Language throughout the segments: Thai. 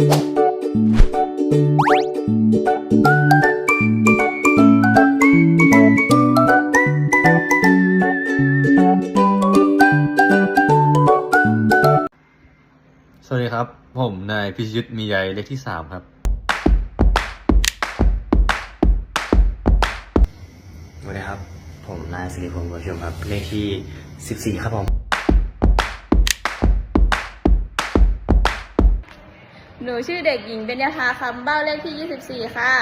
สวัสดีครับ ผมนายพิชยุทธมีใยเลขที่สามครับ สวัสดีครับ ผมนายสิริพงศ์บัวชมครับ เลขที่14ครับผม นูชื่อเด็กหญิงเบญญาภาคำเบ้าเลขที่ 24 ค่ะ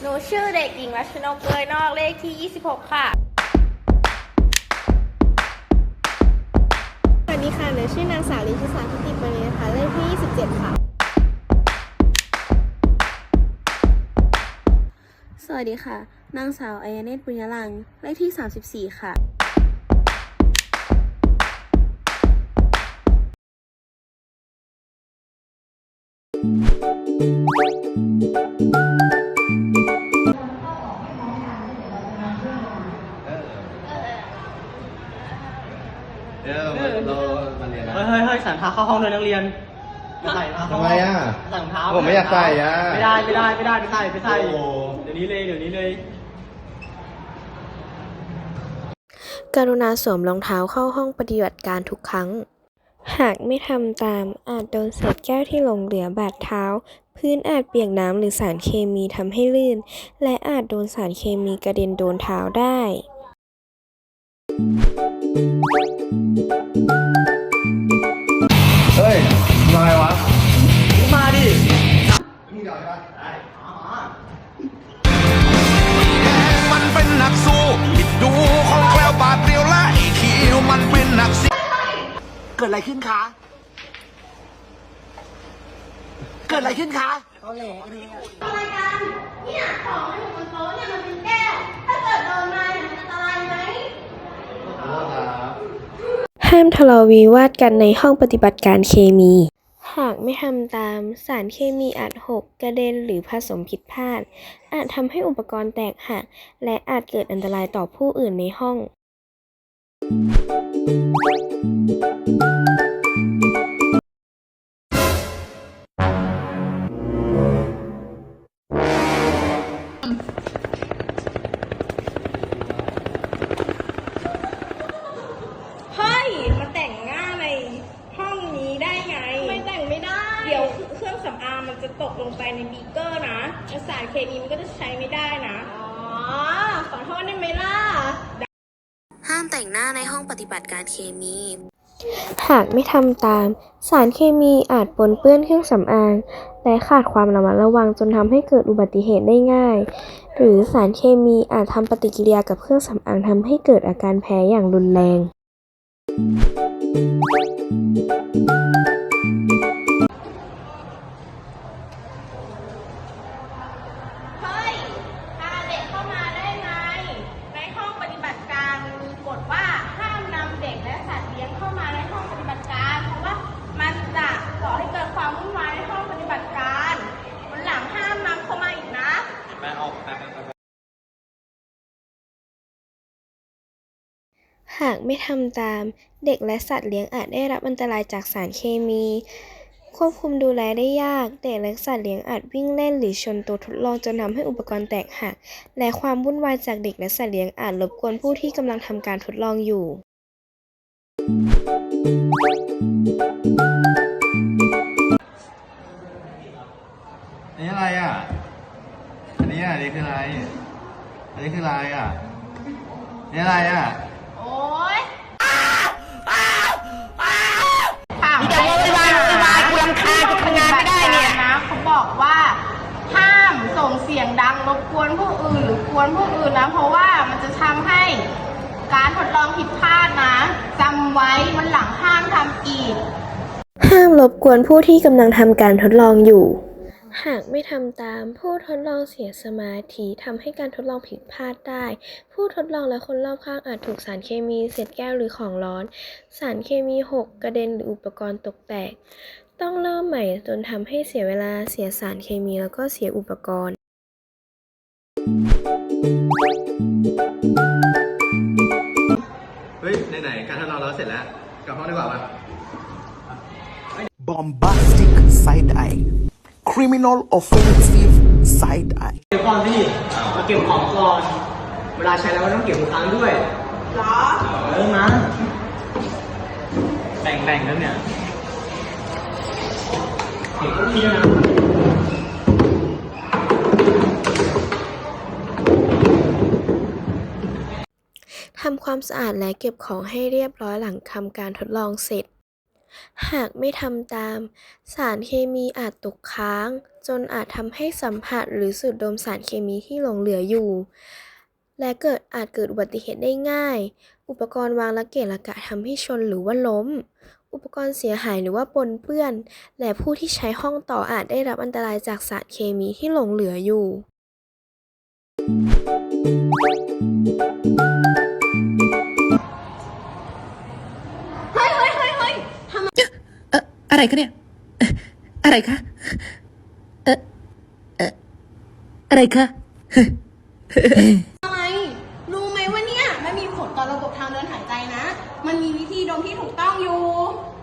หนูชื่อเด็กหญิงรัชนกเกยนอกเลขที่ 26 ค่ะ สวัสดีค่ะ หนูชื่อนางสาวลิชิสาทิติปณีนะคะ เลขที่ 27 ค่ะ สวัสดีค่ะ นางสาวอายเนตปุญญลัง เลขที่ 34 ค่ะ เท้าเข้าห้องเลยนักเรียนอย่าใส่รองเท้าเข้าทำไมอะ ใส่รองเท้าผมไม่อยากใส่อะ ไม่ได้ไม่ได้ไม่ได้ไม่ใส่ไม่ใส่โอ้โหเดี๋ยวนี้เลยเดี๋ยวนี้เลย กรุณาสวมรองเท้าเข้าห้องปฏิบัติการทุกครั้ง หากไม่ทำตามอาจโดนเศษแก้วที่หลงเหลือบาดเท้า พื้นอาจเปียกน้ำหรือสารเคมีทำให้ลื่น และอาจโดนสารเคมีกระเด็นโดนเท้าได้ เกิดอะไรขึ้นคะ เกิดอะไรขึ้นคะอะไรกันเนี่ยของมันอยู่บนโต๊ะเนี่ยมันเป็นแก้ว ถ้าเกิดโดนมาเนี่ยมันอันตรายไหม ห้ามทะเลาะวิวาทกันในห้องปฏิบัติการเคมี หากไม่ทำตามสารเคมีอาจหกกระเด็นหรือผสมผิดพลาด อาจทำให้อุปกรณ์แตกหัก และอาจเกิดอันตรายต่อผู้อื่นในห้องเามแต่งหน้าในห้องปฏิบัติการเคมี หากไม่ทำตาม สารเคมีอาจปนเปื้อนเครื่องสำอาง และขาดความระมัดระวังจนทำให้เกิดอุบัติเหตุได้ง่าย หรือสารเคมีอาจทำปฏิกิริยากับเครื่องสำอางทำให้เกิดอาการแพ้อย่างรุนแรง หากไม่ทำตาม เด็กและสัตว์เลี้ยงอาจได้รับอันตรายจากสารเคมี ควบคุมดูแลได้ยาก เด็กและสัตว์เลี้ยงอาจวิ่งเล่นหรือชนตัวทดลองจนทำให้อุปกรณ์แตกหัก และความวุ่นวายจากเด็กและสัตว์เลี้ยงอาจรบกวนผู้ที่กำลังทำการทดลองอยู่ อันนี้อะไรอะ อันนี้อะอันนี้คืออะไร อันนี้คืออะไรอะอันนี่อะไรอะ โอ๊ยถามไป โวยวายโวยวายกูรำคาญกูทำงานไม่ได้เนี่ย นะเขาบอกว่า ห้ามส่งเสียงดัง รบกวนผู้อื่นหรือกวนผู้อื่นนะ เพราะว่ามันจะทำให้การทดลองผิดพลาดนะจำไว้มันหลังห้ามทำอีก ห้ามรบกวนผู้ที่กำลังทำการทดลองอยู่ หากไม่ทำตามผู้ทดลองเสียสมาธิทำให้การทดลองผิดพลาดได้ ผู้ทดลองและคนรอบข้างอาจถูกสารเคมีเศษแก้วหรือของร้อน สารเคมีหกกระเด็นหรืออุปกรณ์ตกแตกต้องเริ่มใหม่จนทำให้เสียเวลาเสียสารเคมีแล้วก็เสียอุปกรณ์ เฮ้ย ไหนๆการทดลองเราเสร็จแล้ว กลับห้องดีกว่าปะ bombastic side eye criminal offensive side eye เดี๋ยวก่อนพี่มาเก็บของก่อน เวลาใช้แล้วก็ต้องเก็บทุกครั้งด้วยเหรอเออมาแบ่งๆแล้วเนี่ยเก็บที่นะ ทำความสะอาดและเก็บของให้เรียบร้อยหลังทำการทดลองเสร็จ หากไม่ทำตาม สารเคมีอาจตกค้าง จนอาจทำให้สัมผัสหรือสูดดมสารเคมีที่หลงเหลืออยู่ และเกิดอาจเกิดอุบัติเหตุได้ง่าย อุปกรณ์วางระเกะระกะทำให้ชนหรือว่าล้ม อุปกรณ์เสียหายหรือว่าปนเปื้อน และผู้ที่ใช้ห้องต่ออาจได้รับอันตรายจากสารเคมีที่หลงเหลืออยู่ อ่ออะไรคะเนี่ยเอ่ออะไรคะ เออเอออะไรคะ อะไร รู้ไหมว่าเนี่ย มันมีผลต่อระบบทางเดินหายใจนะ มันมีวิธีดมที่ถูกต้องอยู่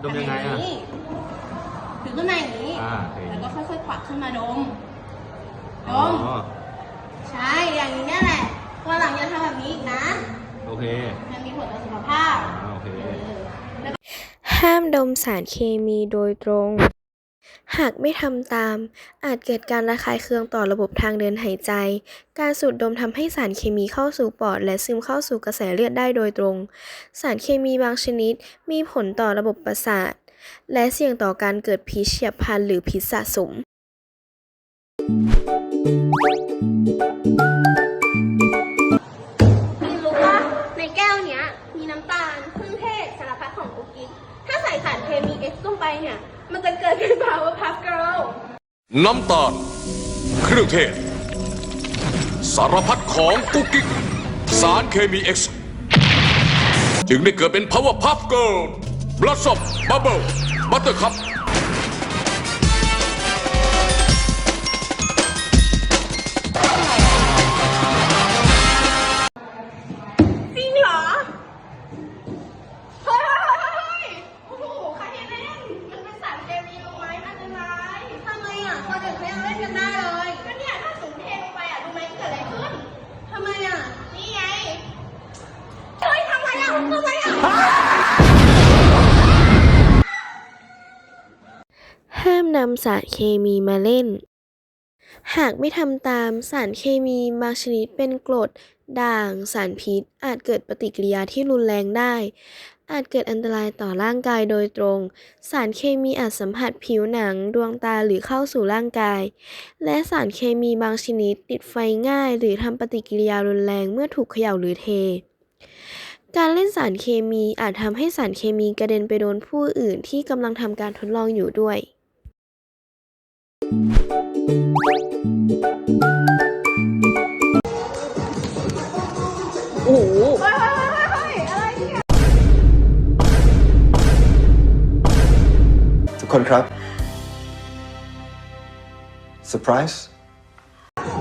ดมยังไงอะนนี้ถือขึ้นมาอย่างนี้ อ่าโอเคแล้วก็ค่อยๆควักขึ้นมาดม ดอ๋อม ใช่ อย่างนี้เนี่ยแหละวันหลังอย่าทำแบบนี้อีกนะ โอเคมันมีผลต่อสุขภาพ อ่าโอเค เออ ห้ามดมสารเคมีโดยตรง หากไม่ทำตาม อาจเกิดการระคายเคืองต่อระบบทางเดินหายใจ การสูดดมทำให้สารเคมีเข้าสู่ปอด และซึมเข้าสู่กระแสเลือดได้โดยตรง สารเคมีบางชนิดมีผลต่อระบบประสาท และเสี่ยงต่อการเกิดพิษเฉียบพลันหรือพิษสะสมมี น้ำตาล เครื่องเทศ สารพัดของกุ๊กกิ๊กสารเคมีเอ็กซ์จึงได้เกิดเป็น Power Puff Girl Blossom Bubble Buttercup คนอื่นเขายังเล่นกันได้เลยก็เนี่ยถ้าสูงเทลงไปอะรู้ไหมเกิดอะไรขึ้น ทำไมอะ นี่ไง เฮ้ยทำไมอะทำไมอะ ห้ามนำสารเคมีมาเล่น หากไม่ทำตามสารเคมีบางชนิดเป็นกรด ด่าง สารพิษ อาจเกิดปฏิกิริยาที่รุนแรงได้ อาจเกิดอันตรายต่อร่างกายโดยตรง สารเคมีอาจสัมผัสผิวหนังดวงตาหรือเข้าสู่ร่างกาย และสารเคมีบางชนิดติดไฟง่าย หรือทำปฏิกิริยารุนแรงเมื่อถูกเขย่าหรือเท การเล่นสารเคมีอาจทำให้สารเคมีกระเด็นไปโดนผู้อื่นที่กำลังทำการทดลองอยู่ด้วยเฮ้ คนครับเซอร์ไพรส์โอ้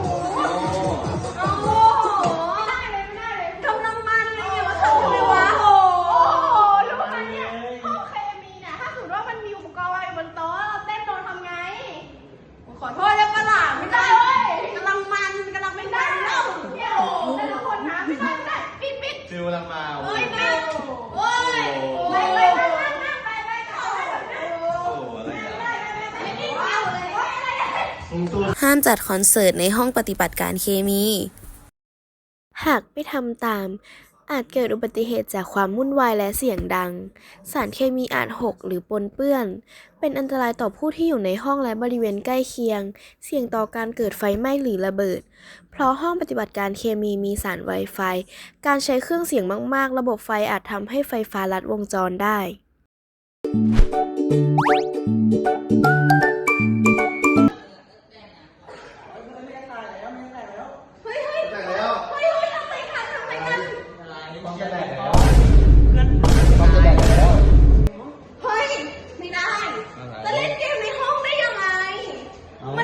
โหไห้ามจัดคอนเสิร์ตในห้องปฏิบัติการเคมี หากไม่ทำตาม อาจเกิดอุบัติเหตุจากความวุ่นวายและเสียงดัง สารเคมีอาจหกหรือปนเปื้อน เป็นอันตรายต่อผู้ที่อยู่ในห้องและบริเวณใกล้เคียง เสี่ยงต่อการเกิดไฟไหม้หรือระเบิด เพราะห้องปฏิบัติการเคมีมีสาร Wi-Fi การใช้เครื่องเสียงมากๆ ระบบไฟอาจทำให้ไฟฟ้าลัดวงจรได้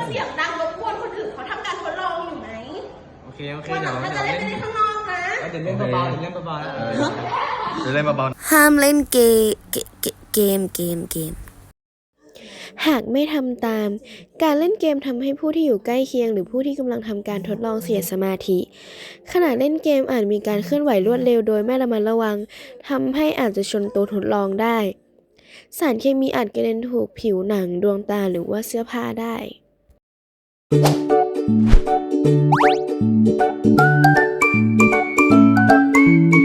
เสียงดังรบกวนคนอื่นเขาทำการทดลองอยู่ไหมโอเค โอเค วันหเดี๋ลัยวงถ้าเดี๋จะยวเล่นเล่นไปเล่นข้างนอกนะ เดี๋ยวเล่นเบาๆเดี๋ยวเล่นเบาๆนะเออจะเล่นเบาๆ ห้ามเล่นเกมเกเกเกมเกมเกม หากไม่ทำตาม การเล่นเกมทำให้ผู้ที่อยู่ใกล้เคียง หรือผู้ที่กำลังทำการทดลองเสียสมาธิ ขณะเล่นเกมอาจมีการเคลื่อนไหวรวดเร็วโดยไม่ระมัดระวังทำให้อาจจะชนตัวทดลองได้ สารเคมีอาจกระเด็นถูกผิวหนังดวงตาหรือว่าเสื้อผ้าได้ Música